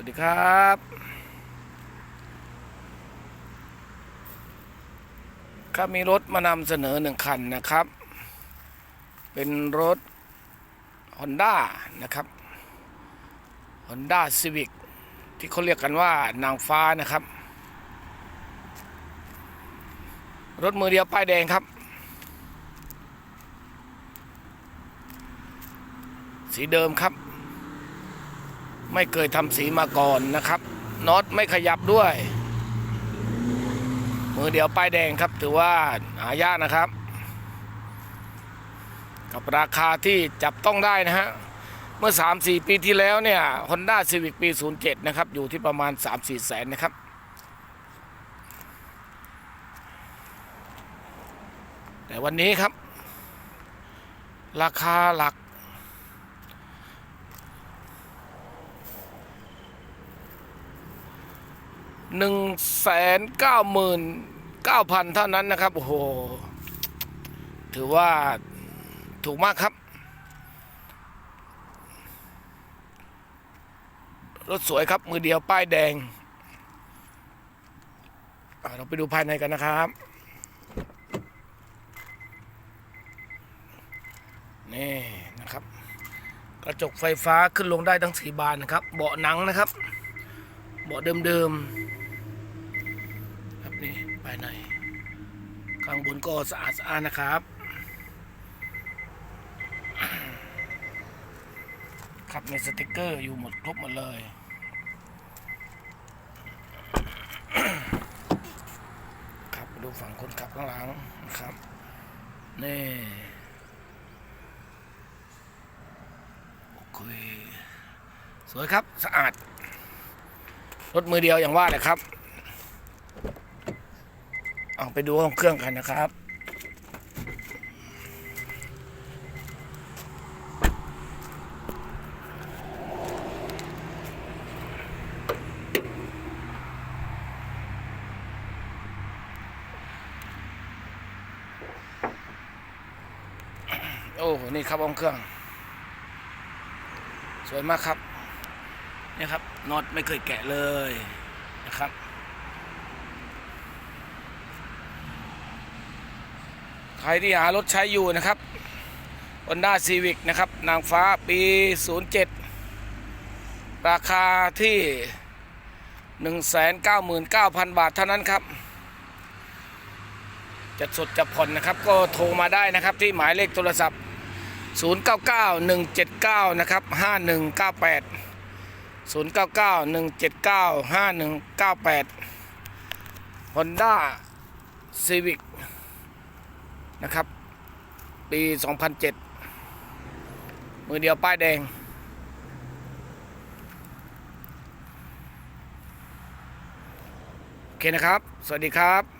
วัสดีครับครับมีรถมานำเสนอหนึ่งคันนะครับ เป็นรถ Honda นะครับ Honda Civic ที่เขาเรียกกันว่านางฟ้านะครับ รถมือเดียวป้ายแดงครับ สีเดิมครับ ไม่เคยทำสีมาก่อนนะครับน็อตไม่ขยับด้วย มือเดียวป้ายแดงครับ ถือว่าหายากนะครับ กับราคาที่จับต้องได้นะฮะ เมื่อ 3-4 ปีที่แล้วเนี่ย Honda Civic ปี 07 นะครับ อยู่ที่ประมาณ 3-4 แสนนะครับแต่วันนี้ครับ ราคาหลัก หนึ่งแสนเก้าหมื่นเก้าพันเท่านั้นนะครับ โอ้โห ถือว่าถูกมากครับ รถสวยครับ มือเดียวป้ายแดง เราไปดูภายในกันนะครับ นี่นะครับ กระจกไฟฟ้าขึ้นลงได้ทั้งสี่บานนะครับ เบาะหนังนะครับ เบาะเดิมๆ นี่ภายใน ข้างบนก็สะอาดสะอาดนะครับ ครับมีสติกเกอร์อยู่หมดครบหมดเลยครับดูฝั่งคนขับข้างหลังนะครับ นี่โอเคสวยครับสะอาดรถมือเดียวอย่างว่าแหละครับ เอาไปดูห้องเครื่องกันนะครับ โอ้โหนี่ครับห้องเครื่อง สวยมากครับนี่ครับน็อตไม่เคยแกะเลยนะครับ ใครที่หารถใช้อยู่นะครับ Honda Civic นะครับ นางฟ้าปี 07 ราคาที่ 199,000 บาทเท่านั้นครับจะสดจะผ่อนนะครับ ก็โทรมาได้นะครับที่หมายเลขโทรศัพท์ 099179 นะครับ 5198 0991795198 Honda Civic นะครับ ปี 2007 มือเดียวป้ายแดง โอเคนะครับ สวัสดีครับ